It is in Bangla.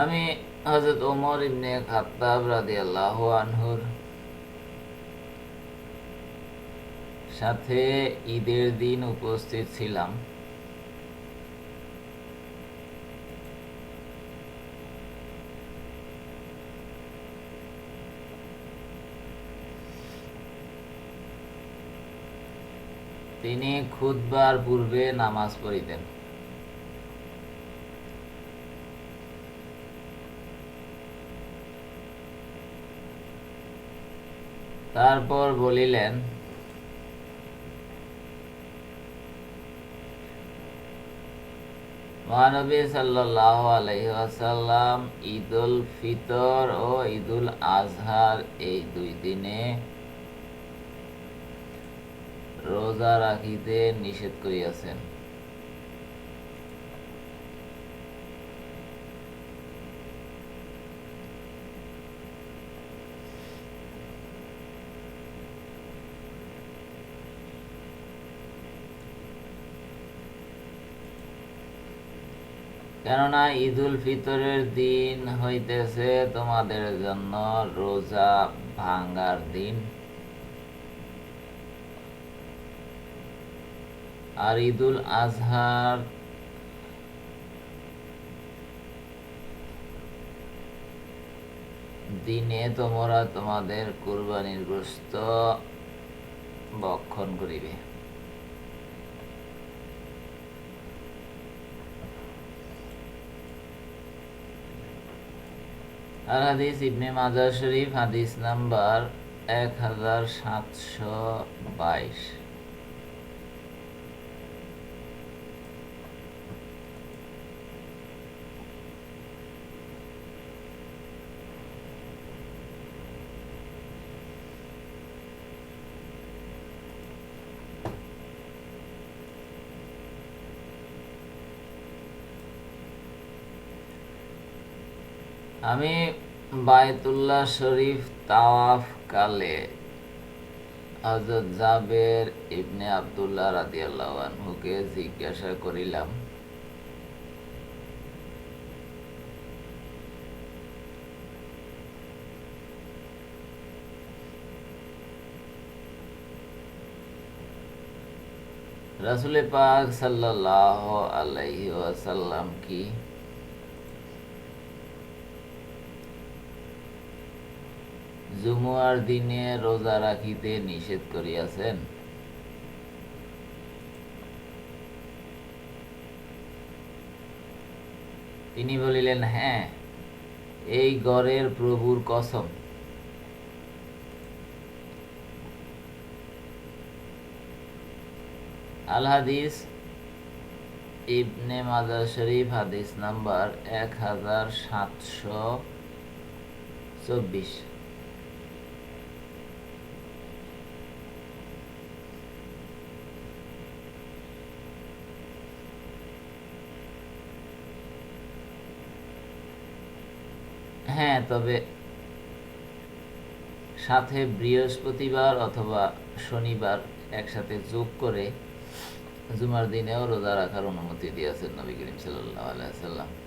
আমি হজরত ওমর ইবনে খাত্তাব রাদিয়াল্লাহু আনহুর সাথে ঈদের দিন উপস্থিত ছিলাম। তিনি খুদবার পূর্বে নামাজ পড়িতেন। তারপর বলিলেন, মহানবী সাল্লাহ আলহিহাসাল্লাম ঈদুল ফিতর ও ঈদুল আজহার এই দুই দিনে রোজা রাখিতে নিষেধ করিয়াছেন। কেননা ঈদুল ফিতরের দিন হইতেছে তোমাদের জন্য রোজা ভাঙ্গার দিন। আর ঈদুল আজহার দিনে তোমরা তোমাদের কুরবানির গোস্ত বক্ষণ করিবে। আর হাদিস ইবনে মাজার শরীফ হাদিস নাম্বার এক হাজার সাতশো বাইশ। আমি বায়তুল্লাহ শরীফ তাওয়াফ কালে হজরত জাবের ইবনে আবদুল্লাহ রাদিয়াল্লাহু আনহুকে জিজ্ঞাসা করিলাম রাসুল পাক সাল্লাহ আলাইহি ওয়াসাল্লাম কি? জুমুয়ার দিনে রোজা রাখিতে নিষেধ করিয়াছেন। তিনি বলিলেন হ্যাঁ এই গড়ের প্রভুর কসম। আল হাদিস, ইবনে মাজার শরীফ, হাদিস নাম্বার এক হাজার সাতশো চব্বিশ। হ্যাঁ তবে সাথে বৃহস্পতিবার অথবা শনিবার একসাথে যোগ করে জুমার দিনেও রোজা রাখার অনুমতি দিয়েছেন নবী করিম সাল্লাহ আলাইসাল্লাম